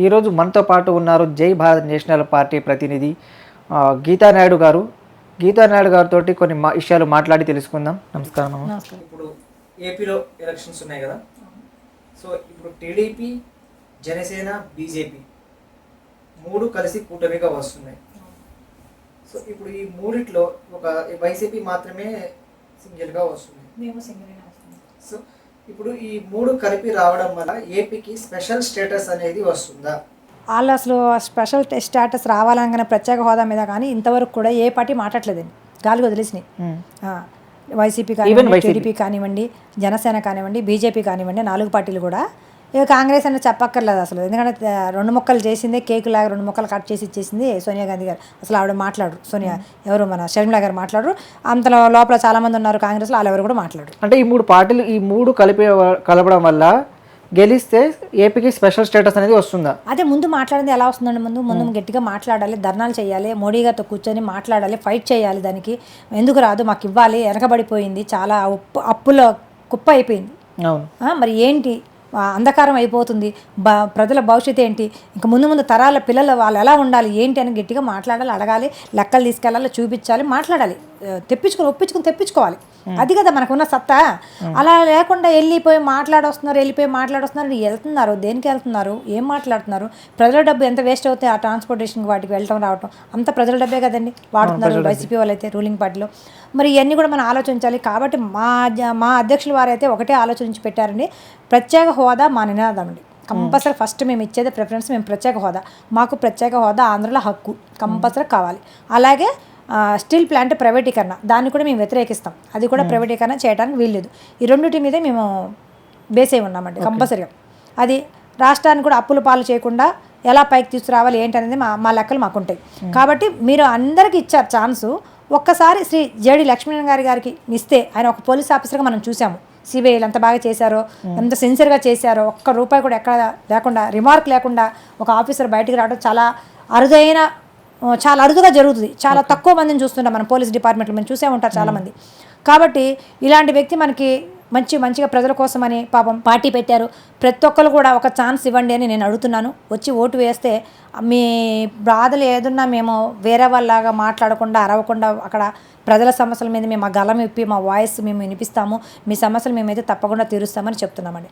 ఈరోజు మనతో పాటు ఉన్నారు జై భారత్ నేషనల్ పార్టీ ప్రతినిధి ఆ, గీతా నాయుడు గారు. గీతా నాయుడు గారితో కొన్ని మా విషయాలు మాట్లాడి తెలుసుకుందాం. నమస్కారం ఇప్పుడు ఏపీలో ఎలక్షన్స్ ఉన్నాయి కదా? సో ఇప్పుడు టీడీపీ జనసేన బీజేపీ మూడు కలిసి కూటమిగా వస్తున్నాయి. సో ఇప్పుడు ఈ మూడిట్లో ఒక వైసీపీ మాత్రమే సింగిల్గా వస్తుంది. మేము సింగిల్ సో ఇప్పుడు ఈ మూడు కలిపి రావడం వల్ల ఏపీకి స్పెషల్ స్టేటస్ అనేది వస్తుందా? వాళ్ళు అసలు స్పెషల్ స్టేటస్ రావాలనగానే ప్రత్యేక హోదా మీద కానీ ఇంతవరకు కూడా ఏ పార్టీ మాట్లాడలేదండి. గాలికి వదిలేసినాయి. ఆ, వైసీపీ కానివ్వండి. టీడీపీ కానివ్వండి జనసేన కానివ్వండి బీజేపీ కానివ్వండి నాలుగు పార్టీలు కూడా ఇక కాంగ్రెస్ అనేది చెప్పక్కర్లేదు అసలు. ఎందుకంటే రెండు ముక్కలు చేసిందే కేక్ లాగా రెండు ముక్కలు కట్ చేసి ఇచ్చేసింది సోనియా గాంధీ గారు. అసలు ఆవిడ మాట్లాడరు. సోనియా ఎవరు మన షర్మిల గారు మాట్లాడరు. అంతలో లోపల చాలామంది ఉన్నారు కాంగ్రెస్లో వాళ్ళు ఎవరు కూడా మాట్లాడరు. అంటే ఈ మూడు పార్టీలు ఈ మూడు కలిపి కలపడం వల్ల గెలిస్తే ఏపీకి స్పెషల్ స్టేటస్ అనేది వస్తుందా? అదే ముందు మాట్లాడింది ఎలా వస్తుందండి ముందు? ముందు గట్టిగా మాట్లాడాలి ధర్నాలు చేయాలి మోడీ గారితో కూర్చొని మాట్లాడాలి ఫైట్ చేయాలి దానికి. ఎందుకు రాదు? మాకు ఇవ్వాలి వెనకబడిపోయింది చాలా ఉప్పు అప్పుల కుప్ప అయిపోయింది. అవును. మరి ఏంటి? అంధకారం అయిపోతుంది. బ ప్రజల భవిష్యత్తు ఏంటి? ఇంకా ముందు ముందు తరాల పిల్లలు వాళ్ళు ఎలా ఉండాలి? ఏంటి అని గట్టిగా మాట్లాడాలి అడగాలి లెక్కలు తీసుకెళ్ళాలి చూపించాలి మాట్లాడాలి. తెప్పించుకుని ఒప్పించుకుని తెప్పించుకోవాలి. అది కదా మనకున్న సత్తా. అలా లేకుండా వెళ్ళిపోయి మాట్లాడొస్తున్నారు వెళ్ళిపోయి మాట్లాడొస్తున్నారు వెళ్తున్నారు. దేనికి వెళ్తున్నారు? ఏం మాట్లాడుతున్నారు? ప్రజల డబ్బు ఎంత వేస్ట్ అవుతాయి ఆ ట్రాన్స్పోర్టేషన్ వాటికి వెళ్ళటం రావటం. అంత ప్రజల డబ్బే కదండి. వాడుతున్నారు వైసీపీ వాళ్ళైతే రూలింగ్ పార్టీలో. మరి ఇవన్నీ కూడా మనం ఆలోచించాలి. కాబట్టి మా మా అధ్యక్షుల వారైతే ఒకటే ఆలోచించి పెట్టారండి. ప్రత్యేక హోదా మా నినాదం అండి. కంపల్సరీ ఫస్ట్ మేము ఇచ్చేది ప్రిఫరెన్స్ మేము ప్రత్యేక హోదా. మాకు ప్రత్యేక హోదా ఆంధ్రలో హక్కు. కంపల్సరీ కావాలి. అలాగే స్టీల్ ప్లాంట్ ప్రైవేటీకరణ. దాన్ని కూడా మేము వ్యతిరేకిస్తాం. అది కూడా ప్రైవేటీకరణ చేయడానికి వీల్లేదు. ఈ రెండింటి మీదే మేము బేస్ అయి ఉన్నామండి కంపల్సరీగా. అది రాష్ట్రాన్ని కూడా అప్పుల పాలు చేయకుండా ఎలా పైకి తీసుకురావాలి ఏంటనేది మా మా లెక్కలు మాకుంటాయి. కాబట్టి మీరు అందరికీ ఇచ్చారు ఛాన్సు. ఒక్కసారి శ్రీ జేడి లక్ష్మీనారాయణ గారి గారికి ఇస్తే ఆయన ఒక పోలీస్ ఆఫీసర్గా మనం చూసాము సిబిఐలు ఎంత బాగా చేశారో ఎంత సిన్సియర్గా చేశారో ఒక్క రూపాయి కూడా ఎక్కడ లేకుండా రిమార్క్ లేకుండా ఒక ఆఫీసర్ బయటికి రావడం చాలా అరుదైన చాలా అరుదుగా జరుగుతుంది. చాలా తక్కువ మందిని చూస్తుంటాం మనం పోలీస్ డిపార్ట్మెంట్లో. మనం చూసే ఉంటారు చాలామంది కాబట్టి ఇలాంటి వ్యక్తి మనకి మంచి మంచిగా ప్రజల కోసమని పాపం పార్టీ పెట్టారు. ప్రతి ఒక్కరు కూడా ఒక ఛాన్స్ ఇవ్వండి అని నేను అడుగుతున్నాను. వచ్చి ఓటు వేస్తే మీ బాధలు ఏదున్నా మేము వేరే వాళ్ళలాగా మాట్లాడకుండా అరవకుండా అక్కడ ప్రజల సమస్యల మీద మేము ఆ గలం ఇప్పి మా వాయిస్ మేము వినిపిస్తాము. మీ సమస్యలు మేమైతే తప్పకుండా తీరుస్తామని చెప్తున్నామండి.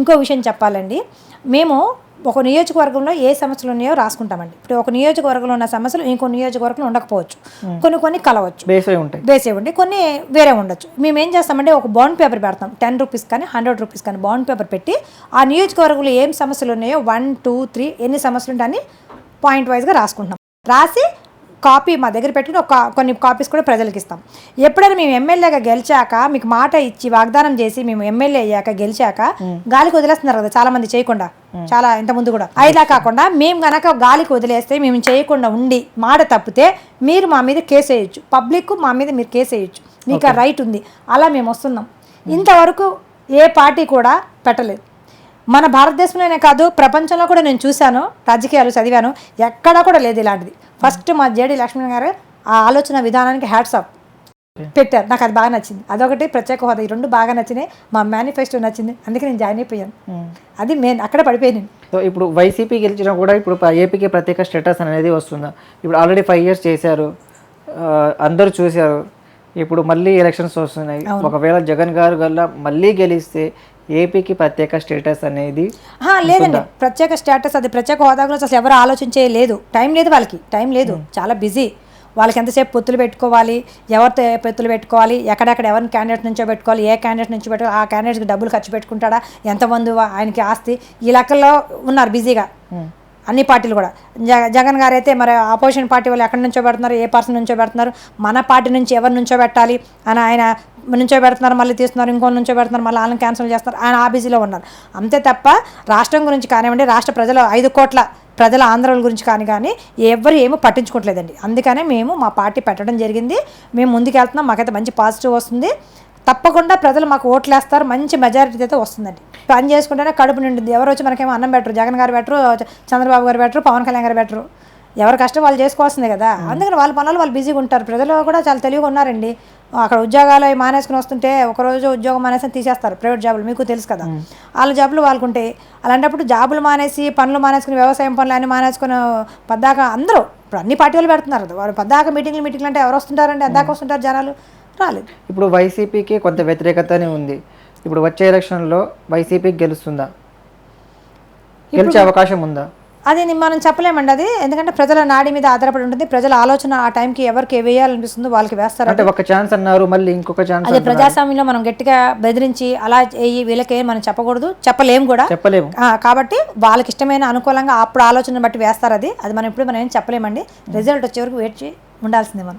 ఇంకో విషయం చెప్పాలండి. మేము ఒక నియోజకవర్గంలో ఏ సమస్యలు ఉన్నాయో రాసుకుంటామండి. ఇప్పుడు ఒక నియోజకవర్గంలో ఉన్న సమస్యలు ఇంకో నియోజకవర్గంలో ఉండకపోవచ్చు. కొన్ని కొన్ని కలవచ్చు. బేస్ ఉంటాయి. బేస్ ఇవ్వండి కొన్ని వేరే ఉండొచ్చు. మేము ఏం చేస్తామంటే ఒక బాండ్ పేపర్ పెడతాం. టెన్ రూపీస్ కానీ హండ్రెడ్ రూపీస్ కానీ బాండ్ పేపర్ పెట్టి ఆ నియోజకవర్గంలో ఏం సమస్యలు ఉన్నాయో వన్ టూ త్రీ ఎన్ని సమస్యలు ఉంటాయని పాయింట్ వైజ్గా రాసుకుంటాం. రాసి కాపీ మా దగ్గర పెట్టుకుని ఒక కొన్ని కాపీస్ కూడా ప్రజలకు ఇస్తాం. ఎప్పుడైనా మేము ఎమ్మెల్యేగా గెలిచాక మీకు మాట ఇచ్చి వాగ్దానం చేసి మేము ఎమ్మెల్యే అయ్యాక గెలిచాక గాలికి వదిలేస్తున్నారు కదా చాలా మంది చేయకుండా చాలా ఇంత ముందు కూడా. అయిలా కాకుండా మేము గనక గాలికి వదిలేస్తే మేము చేయకుండా ఉండి మాట తప్పితే మీరు మా మీద కేసు వేయొచ్చు. పబ్లిక్ మా మీద మీరు కేసు వేయొచ్చు. మీకు రైట్ ఉంది. అలా మేము వస్తున్నాం. ఇంతవరకు ఏ పార్టీ కూడా పెట్టలేదు. మన భారతదేశంలోనే కాదు ప్రపంచంలో కూడా నేను చూశాను రాజకీయాలు చదివాను ఎక్కడా కూడా లేదు ఇలాంటిది. ఫస్ట్ మా జేడి లక్ష్మణ్ గారు ఆ ఆలోచన విధానానికి హ్యాట్స్ ఆఫ్ పెట్టారు. నాకు అది బాగా నచ్చింది. అదొకటి ప్రత్యేక హోదా. ఈ రెండు బాగా నచ్చినాయి. మా మేనిఫెస్టో నచ్చింది. అందుకే నేను జాయిన్ అయిపోయాను. అది మెయిన్ అక్కడ పడిపోయాను సో ఇప్పుడు వైసీపీ గెలిచినా కూడా ఇప్పుడు ఏపీకి ప్రత్యేక స్టేటస్ అనేది వస్తుందా? ఇప్పుడు ఆల్రెడీ ఫైవ్ ఇయర్స్ చేశారు. అందరూ చూశారు. ఇప్పుడు మళ్ళీ ఎలక్షన్స్ వస్తున్నాయి. ఒకవేళ జగన్ గారు గల్లా మళ్ళీ గెలిస్తే ఏపీకి ప్రత్యేక స్టేటస్ అనేది లేదండి. ప్రత్యేక స్టేటస్ అది ప్రత్యేక హోదా గురించి అసలు ఎవరు ఆలోచించే లేదు. టైం లేదు వాళ్ళకి. టైం లేదు. చాలా బిజీ వాళ్ళకి ఎంతసేపు పొత్తులు పెట్టుకోవాలి? ఎవరితో పొత్తులు పెట్టుకోవాలి? ఎక్కడెక్కడ ఎవరిని క్యాండిడేట్ నుంచో పెట్టుకోవాలి? ఏ క్యాండిడేట్ నుంచి పెట్టుకోవాలి ఆ క్యాండిడేట్కి డబ్బులు ఖర్చు పెట్టుకుంటాడా? ఎంతమంది ఆయనకి ఆస్తి? ఈ లెక్కల్లో ఉన్నారు బిజీగా అన్ని పార్టీలు కూడా. జగ జగన్ గారు అయితే మరి ఆపోజిషన్ పార్టీ వాళ్ళు ఎక్కడి నుంచో పెడుతున్నారు ఏ పర్సన్ నుంచో పెడుతున్నారు మన పార్టీ నుంచి ఎవరి నుంచో పెట్టాలి అని ఆయన నుంచో పెడుతున్నారు మళ్ళీ తీస్తున్నారు ఇంకో నుంచో పెడుతున్నారు మళ్ళీ వాళ్ళని క్యాన్సిల్ చేస్తున్నారు ఆయన ఆ బిజీలో ఉన్నారు. అంతే తప్ప రాష్ట్రం గురించి కానివ్వండి రాష్ట్ర ప్రజలు ఐదు కోట్ల ప్రజల ఆంధ్రాల గురించి కానీ కానీ ఎవరు ఏమీ పట్టించుకోవట్లేదండి. అందుకనే మేము మా పార్టీ పెట్టడం జరిగింది. మేము ముందుకు వెళ్తున్నాం మాకైతే మంచి పాజిటివ్ వస్తుంది. తప్పకుండా ప్రజలు మాకు ఓట్లేస్తారు. మంచి మెజారిటీ అయితే వస్తుందండి. పని చేసుకుంటేనే కడుపు నిండుంది ఎవరు వచ్చి మనకేమో అన్నం పెట్టరు. జగన్ గారు పెట్టరు చంద్రబాబు గారు పెట్టరు పవన్ కళ్యాణ్ గారు పెట్టరు. ఎవరి కష్టం వాళ్ళు చేసుకోవాల్సిందే కదా. అందుకని వాళ్ళ పనులు వాళ్ళు బిజీగా ఉంటారు. ప్రజలు కూడా చాలా తెలివిగా ఉన్నారండి. అక్కడ ఉద్యోగాలు అవి మానేసుకుని వస్తుంటే ఒకరోజు ఉద్యోగం మానేసి తీసేస్తారు. ప్రైవేట్ జాబులు మీకు తెలుసు కదా. వాళ్ళ జాబులు వాళ్ళకు ఉంటాయి. అలాంటప్పుడు జాబులు మానేసి పనులు మానేసుకుని వ్యవసాయం పనులు అన్ని మానేసుకుని పద్దాక అందరూ ఇప్పుడు అన్ని పార్టీలు పెడుతున్నారు కదా. వాళ్ళు పద్దాక మీటింగ్లు మీటింగ్లు అంటే ఎవరు వస్తుంటారండి? అద్దాక వస్తుంటారు జనాలు. రాలేదు ఇప్పుడు వైసీపీకి కొంత వ్యతిరేకతనే ఉంది. ఇప్పుడు వచ్చే ఎలక్షన్లో వైసీపీకి గెలుస్తుందా? గెలిచే అవకాశం ఉందా? అది మనం చెప్పలేమండి అది. ఎందుకంటే ప్రజల నాడి మీద ఆధారపడి ఉంటుంది. ప్రజల ఆలోచన ఆ టైంకి ఎవరికి వేయాలనిపిస్తుందో వాళ్ళకి వేస్తారు అంటే ఒక ఛాన్స్ అన్నారు మళ్ళీ ఇంకొక ఛాన్స్ అదే ప్రజాస్వామ్యంలో మనం గట్టిగా బెదిరించి అలా వేయి వీళ్ళకే మనం చెప్పకూడదు. చెప్పలేము కూడా. చెప్పలేము. కాబట్టి వాళ్ళకి ఇష్టమైన అనుకూలంగా అప్పుడు ఆలోచన బట్టి వేస్తారు అది. అది మనం ఇప్పుడు మనం ఏం చెప్పలేమండి. రిజల్ట్ వచ్చే వరకు చేసి ఉండాల్సిందే మనం.